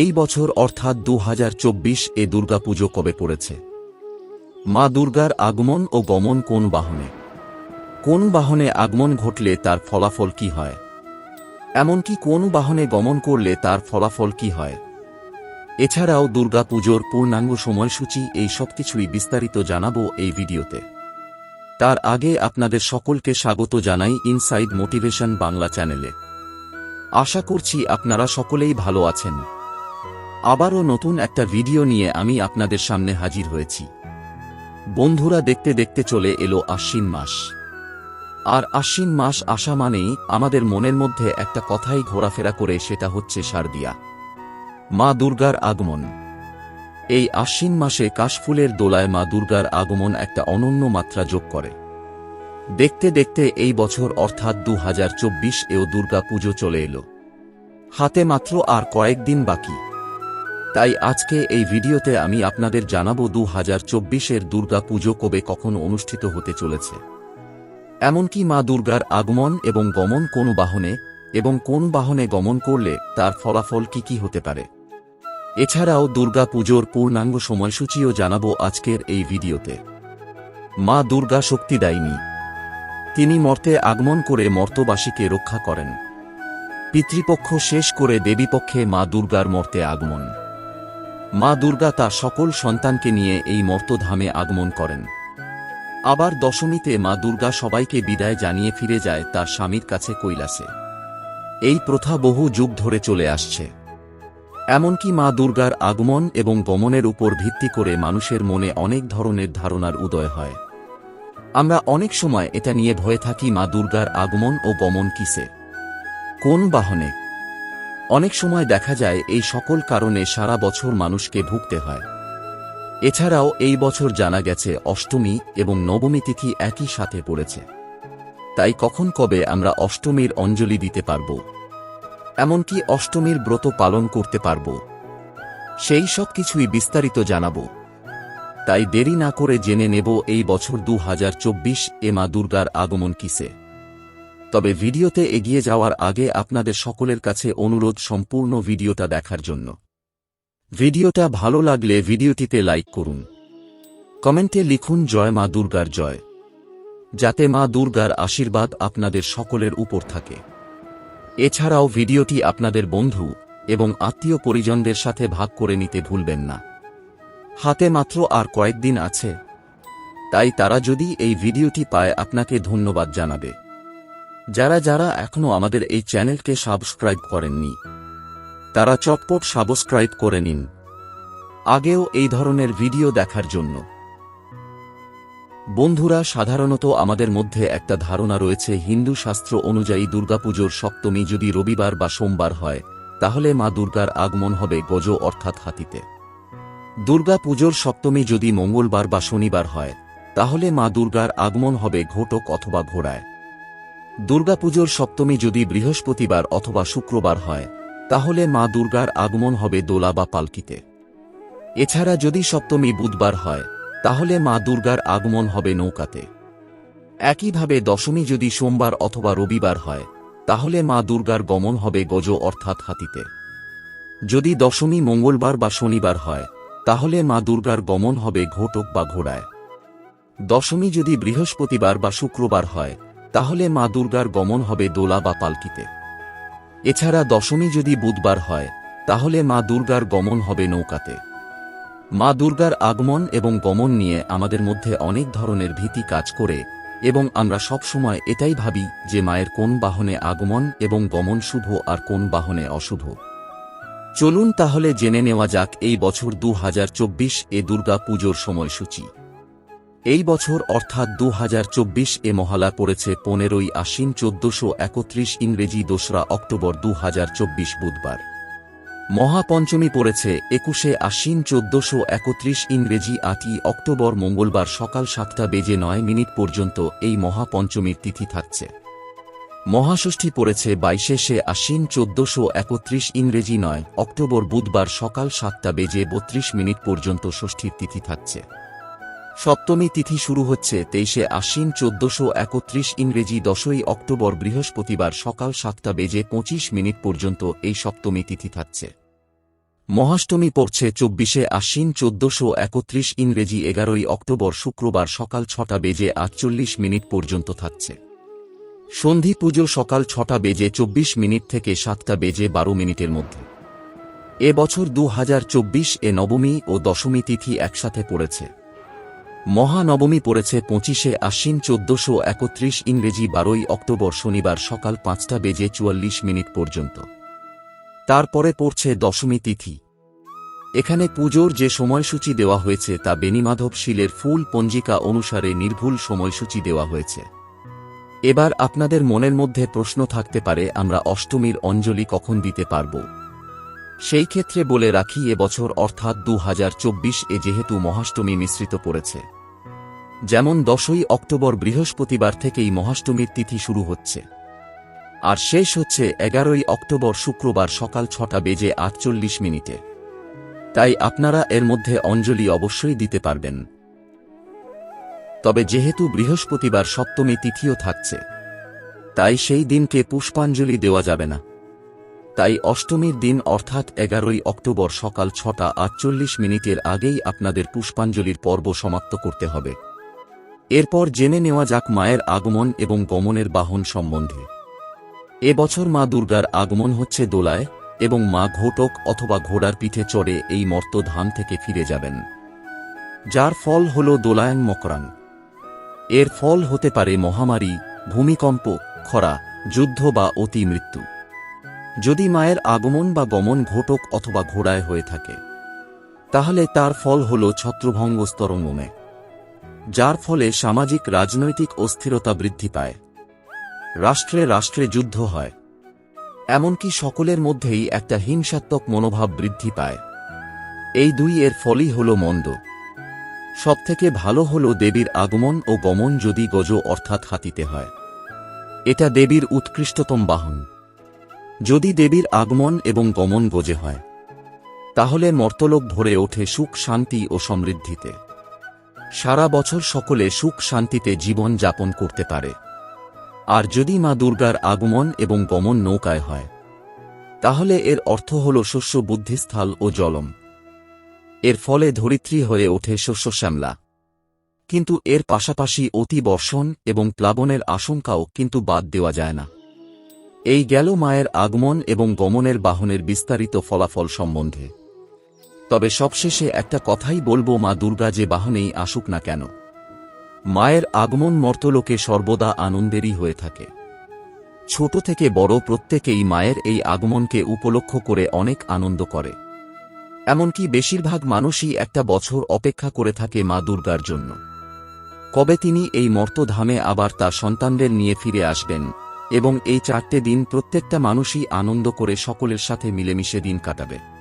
এই বছর অর্থাৎ দু হাজার চব্বিশ এ দুর্গাপুজো কবে পড়েছে? মা দুর্গার আগমন ও গমন কোন বাহনে? কোন বাহনে আগমন ঘটলে তার ফলাফল কি হয়? এমনকি কোন বাহনে গমন করলে তার ফলাফল কি হয়? এছাড়াও দুর্গাপুজোর পূর্ণাঙ্গ সময়সূচি এই সবকিছুই বিস্তারিত জানাব এই ভিডিওতে। তার আগে আপনাদের সকলকে স্বাগত জানাই ইনসাইড মোটিভেশন বাংলা চ্যানেলে। আশা করছি আপনারা সকলেই ভালো আছেন। আবারও নতুন একটা ভিডিও নিয়ে আমি আপনাদের সামনে হাজির হয়েছি। বন্ধুরা দেখতে দেখতে চলে এলো আশ্বিন মাস। আর আশ্বিন মাস আসা মানেই আমাদের মনের মধ্যে একটা কথাই ঘোরাফেরা করে সেটা হচ্ছে শারদিয়া। মা দুর্গার আগমন। এই আশ্বিন মাসে কাশফুলের দোলায় মা দুর্গার আগমন একটা অনন্য মাত্রা যোগ করে। দেখতে দেখতে এই বছর অর্থাৎ দু হাজার চব্বিশ এও দুর্গা পুজো চলে এলো। হাতে মাত্র আর কয়েকদিন বাকি। তাই আজকে এই ভিডিওতে আমি আপনাদের জানাব দু হাজার চব্বিশের দুর্গা পুজো কবে কখন অনুষ্ঠিত হতে চলেছে। এমনকি মা দুর্গার আগমন এবং গমন কোন বাহনে এবং কোন বাহনে গমন করলে তার ফলাফল কি কি হতে পারে। এছাড়াও দুর্গা পুজোর পূর্ণাঙ্গ সময়সূচিও জানাব আজকের এই ভিডিওতে। মা দুর্গা শক্তিদায়িনী তিনি মর্তে আগমন করে মর্তবাসীকে রক্ষা করেন। পিতৃপক্ষ শেষ করে দেবীপক্ষে মা দুর্গার মর্তে আগমন। মা দুর্গা তার সকল সন্তানকে নিয়ে এই মর্তধামে আগমন করেন। আবার দশমীতে মা দুর্গা সবাইকে বিদায় জানিয়ে ফিরে যায় তার স্বামীর কাছে কৈলাসে। এই প্রথা বহু যুগ ধরে চলে আসছে। এমনকি মা দুর্গার আগমন এবং গমনের উপর ভিত্তি করে মানুষের মনে অনেক ধরনের ধারণার উদয় হয়। আমরা অনেক সময় এটা নিয়ে ভয়ে থাকি মা দুর্গার আগমন ও গমন কিসে। কোন বাহনে? অনেক সময় দেখা যায় এই সকল কারণে সারা বছর মানুষকে ভুগতে হয়। এছাড়াও এই বছর জানা গেছে অষ্টমী এবং নবমী তিথি একই সাথে পড়েছে। তাই কখন কবে আমরা অষ্টমীর অঞ্জলি দিতে পারব? এমনকি অষ্টমীর ব্রত পালন করতে পারব? সেই সব কিছুই বিস্তারিত জানাব। তাই দেরি না করে জেনে নেব এই বছর দু হাজার চব্বিশ এ মা দুর্গার আগমন কিসে। তবে ভিডিওতে এগিয়ে যাওয়ার আগে আপনাদের সকলের কাছে অনুরোধ সম্পূর্ণ ভিডিওটা দেখার জন্য। ভিডিওটা ভালো লাগলে ভিডিওটিতে লাইক করুন। কমেন্টে লিখুন, জয় মা দুর্গার জয় যাতে মা দুর্গার আশীর্বাদ আপনাদের সকলের উপর থাকে। এছাড়াও ভিডিওটি আপনাদের বন্ধু এবং আত্মীয় পরিজনদের সাথে ভাগ করে নিতে ভুলবেন না। হাতে মাত্র আর কয়েকদিন আছে। তাই তারা যদি এই ভিডিওটি পায়, আপনাকে ধন্যবাদ জানাবে। যারা যারা এখনও আমাদের এই চ্যানেলকে সাবস্ক্রাইব করেননি, তারা চটপট সাবস্ক্রাইব করে নিন। আগেও এই ধরনের ভিডিও দেখার জন্য। বন্ধুরা, সাধারণত আমাদের মধ্যে একটা ধারণা রয়েছে, হিন্দু শাস্ত্র অনুযায়ী দুর্গাপুজোর সপ্তমী যদি রবিবার বা সোমবার হয়, তাহলে মা দুর্গার আগমন হবে গজ অর্থাৎ হাতিতে। দুর্গা পুজোর সপ্তমী যদি মঙ্গলবার বা শনিবার হয়, তাহলে মা দুর্গার আগমন হবে ঘোটক অথবা ঘোড়ায়। দুর্গাপুজোর সপ্তমী যদি বৃহস্পতিবার অথবা শুক্রবার হয়, তাহলে মা দুর্গার আগমন হবে দোলা বা পালকিতে। এছাড়া যদি সপ্তমী বুধবার হয়, তাহলে মা দুর্গার আগমন হবে নৌকাতে। একইভাবে দশমী যদি সোমবার অথবা রবিবার হয়, তাহলে মা দুর্গার গমন হবে গজ অর্থাৎ হাতিতে। যদি দশমী মঙ্গলবার বা শনিবার হয়, তাহলে মা দুর্গার গমন হবে ঘোটক বা ঘোড়ায়। দশমী যদি বৃহস্পতিবার বা শুক্রবার হয় তাহলে মা দুর্গার গমন হবে দোলা বা পালকিতে। এছাড়া দশমী যদি বুধবার হয়, তাহলে মা দুর্গার গমন হবে নৌকাতে। মা দুর্গার আগমন এবং গমন নিয়ে আমাদের মধ্যে অনেক ধরনের ভীতি কাজ করে এবং আমরা সব সময় এটাই ভাবি যে মায়ের কোন বাহনে আগমন এবং গমন শুভ আর কোন বাহনে অশুভ। চলুন তাহলে জেনে নেওয়া যাক এই বছর দু হাজার চব্বিশ এ দুর্গা পুজোর সময়সূচি। এই বছর অর্থাৎ দুহাজার চব্বিশ এ মহালা পড়েছে পনেরোই আশ্বিন চোদ্দশো একত্রিশ ইংরেজি দোসরা অক্টোবর দু হাজার চব্বিশ বুধবার। মহাপঞ্চমী পড়েছে একুশে আশ্বিন চোদ্দশো একত্রিশ ইংরেজি আটই অক্টোবর মঙ্গলবার সকাল সাতটা বেজে নয় মিনিট পর্যন্ত এই মহাপঞ্চমীর তিথি থাকছে। মহাষষ্ঠী পড়েছে বাইশে সে আশ্বিন চোদ্দশো একত্রিশ ইংরেজি নয় অক্টোবর বুধবার সকাল সাতটা বেজে বত্রিশ মিনিট পর্যন্ত ষষ্ঠীর তিথি থাকছে। সপ্তমী তিথি শুরু হচ্ছে তেইশে আশ্বিন চোদ্দশো একত্রিশ ইংরেজি দশই অক্টোবর বৃহস্পতিবার সকাল সাতটা বেজে পঁচিশ মিনিট পর্যন্ত এই সপ্তমী তিথি থাকছে। মহাষ্টমী পড়ছে চব্বিশে আশ্বিন চোদ্দশো একত্রিশ ইংরেজি এগারোই অক্টোবর শুক্রবার সকাল ছটা বেজে আটচল্লিশ মিনিট পর্যন্ত থাকছে। সন্ধি পুজো সকাল ছটা বেজে চব্বিশ মিনিট থেকে সাতটা বেজে বারো মিনিটের মধ্যে। এ বছর দু হাজার চব্বিশ এ নবমী ও দশমী তিথি একসাথে পড়েছে। মহানবমী পড়েছে পঁচিশে আশ্বিন চোদ্দশো একত্রিশ ইংরেজি বারোই অক্টোবর শনিবার সকাল পাঁচটা বেজে চুয়াল্লিশ মিনিট পর্যন্ত। তারপরে পড়ছে দশমী তিথি। এখানে পুজোর যে সময়সূচি দেওয়া হয়েছে তা বেনিমাধব শিলের ফুল পঞ্জিকা অনুসারে নির্ভুল সময়সূচি দেওয়া হয়েছে। এবার আপনাদের মনের মধ্যে প্রশ্ন থাকতে পারে, আমরা অষ্টমীর অঞ্জলি কখন দিতে পারব? সেই ক্ষেত্রে বলে রাখি এবছর অর্থাৎ দু হাজার চব্বিশ এ যেহেতু মহাষ্টমী মিশ্রিত পড়েছে। যেমন দশই অক্টোবর বৃহস্পতিবার থেকেই মহাষ্টমীর তিথি শুরু হচ্ছে। আর শেষ হচ্ছে এগারোই অক্টোবর শুক্রবার সকাল ছটা বেজে আটচল্লিশ মিনিটে। তাই আপনারা এর মধ্যে অঞ্জলি অবশ্যই দিতে পারবেন। তবে যেহেতু বৃহস্পতিবার সপ্তমী তিথিও থাকছে, তাই সেই দিনকে পুষ্পাঞ্জলি দেওয়া যাবে না। তাই অষ্টমীর দিন অর্থাৎ এগারোই অক্টোবর সকাল ছটা আটচল্লিশ মিনিটের আগেই আপনাদের পুষ্পাঞ্জলির পর্ব সমাপ্ত করতে হবে। এরপর জেনে নেওয়া যাক মায়ের আগমন এবং গমনের বাহন সম্বন্ধে। এ বছর মা দুর্গার আগমন হচ্ছে দোলায় এবং মা ঘোটক অথবা ঘোড়ার পিঠে চড়ে এই মর্ত ধাম থেকে ফিরে যাবেন। যার ফল হল দোলায়ন মকরাং এর ফল হতে পারে মহামারী, ভূমিকম্প, খরা, যুদ্ধ বা অতি মৃত্যু। যদি মায়ের আগমন বা গমন ঘোটক অথবা ঘোড়ায় হয়ে থাকে, তাহলে তার ফল হল ছত্রভঙ্গ স্তরঙ্গমে। যার ফলে সামাজিক, রাজনৈতিক অস্থিরতা বৃদ্ধি পায়। রাষ্ট্রে রাষ্ট্রে যুদ্ধ হয়। এমনকি সকলের মধ্যেই একটা হিংসাত্মক মনোভাব বৃদ্ধি পায়। এই দুই এর ফলই হল মন্দ। সবথেকে ভালো হল দেবীর আগমন ও গমন যদি গজ অর্থাৎ হাতিতে হয়। এটা দেবীর উৎকৃষ্টতম বাহন। যদি দেবীর আগমন এবং গমন গজে হয়, তাহলে মর্তলোক ভরে ওঠে সুখ, শান্তি ও সমৃদ্ধিতে। সারা বছর সকলে সুখ শান্তিতে জীবন যাপন করতে পারে। আর যদি মা দুর্গার আগমন এবং গমন নৌকায় হয়, তাহলে এর অর্থ হল শস্য বুদ্ধিস্থল ও জলম। এর ফলে ধরিত্রী হয়ে ওঠে শস্য শ্যামলা। কিন্তু এর পাশাপাশি অতি বর্ষণ এবং প্লাবনের আশঙ্কাও কিন্তু বাদ দেওয়া যায় না। এই গেল মায়ের আগমন এবং গমনের বাহনের বিস্তারিত ফলাফল সম্বন্ধে। তবে সবশেষে একটা কথাই বলব, মা দুর্গা, যে বাহনেই আসুক না কেন। মায়ের আগমন মর্তলোকে সর্বদা আনন্দেরই হয়ে থাকে। ছোট থেকে বড় প্রত্যেকেই মায়ের এই আগমনকে উপলক্ষ করে অনেক আনন্দ করে। এমনকি বেশিরভাগ মানুষই একটা বছর অপেক্ষা করে থাকে মা দুর্গার জন্য। কবে তিনি এই মর্তধামে আবার তার সন্তানদের নিয়ে ফিরে আসবেন এবং এই চারটে দিন প্রত্যেকটা মানুষই আনন্দ করে সকলের সাথে মিলেমিশে দিন কাটাবে।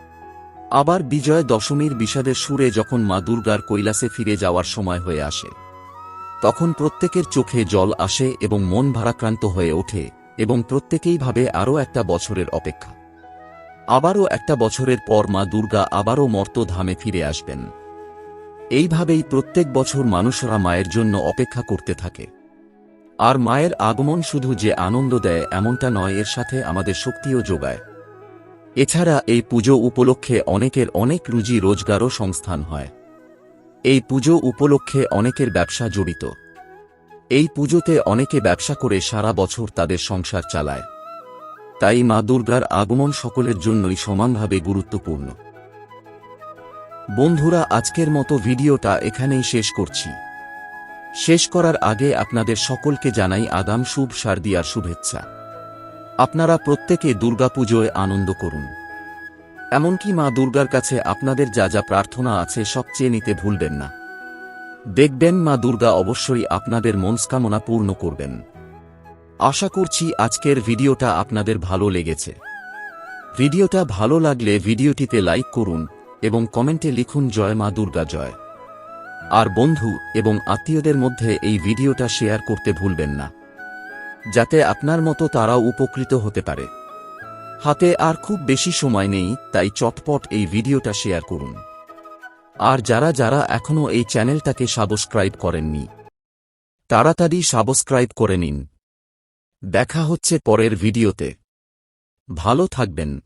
আবার বিজয় দশমীর বিষাদের সুরে যখন মা দুর্গার কৈলাসে ফিরে যাওয়ার সময় হয়ে আসে। তখন প্রত্যেকের চোখে জল আসে এবং মন ভারাক্রান্ত হয়ে ওঠে এবং প্রত্যেকেই ভাবে আরও একটা বছরের অপেক্ষা। আবারও একটা বছরের পর মা দুর্গা আবারও মর্তধামে ফিরে আসবেন। এইভাবেই প্রত্যেক বছর মানুষরা মায়ের জন্য অপেক্ষা করতে থাকে। আর মায়ের আগমন শুধু যে আনন্দ দেয় এমনটা নয়, এর সাথে আমাদের শক্তিও যোগায়। এছাড়া এই পুজো উপলক্ষে অনেকের অনেক রুজি রোজগারও সংস্থান হয়। এই পুজো উপলক্ষে অনেকের ব্যবসা জড়িত। এই পুজোতে অনেকে ব্যবসা করে সারা বছর তাদের সংসার চালায়। তাই মা দুর্গার আগমন সকলের জন্যই সমানভাবে গুরুত্বপূর্ণ। বন্ধুরা, আজকের মতো ভিডিওটা এখানেই শেষ করছি। শেষ করার আগে আপনাদের সকলকে জানাই আগাম শুভ শারদিয়ার শুভেচ্ছা। আপনারা প্রত্যেকে দুর্গাপুজোয় আনন্দ করুন। এমনকি মা দুর্গার কাছে আপনাদের যা যা প্রার্থনা আছে সব চেয়ে নিতে ভুলবেন না। দেখবেন মা দুর্গা অবশ্যই আপনাদের মনস্কামনা পূর্ণ করবেন। আশা করছি আজকের ভিডিওটা আপনাদের ভালো লেগেছে। ভিডিওটা ভালো লাগলে ভিডিওটিতে লাইক করুন এবং কমেন্টে লিখুন জয় মা দুর্গা জয়। আর বন্ধু এবং আত্মীয়দের মধ্যে এই ভিডিওটা শেয়ার করতে ভুলবেন না। যাতে আপনার মতো তারাও উপকৃত হতে পারে। হাতে আর খুব বেশি সময় নেই, তাই চটপট এই ভিডিওটা শেয়ার করুন। আর যারা যারা এখনও এই চ্যানেলটাকে সাবস্ক্রাইব করেননি, তাড়াতাড়ি সাবস্ক্রাইব করে নিন। দেখা হচ্ছে পরের ভিডিওতে। ভালো থাকবেন।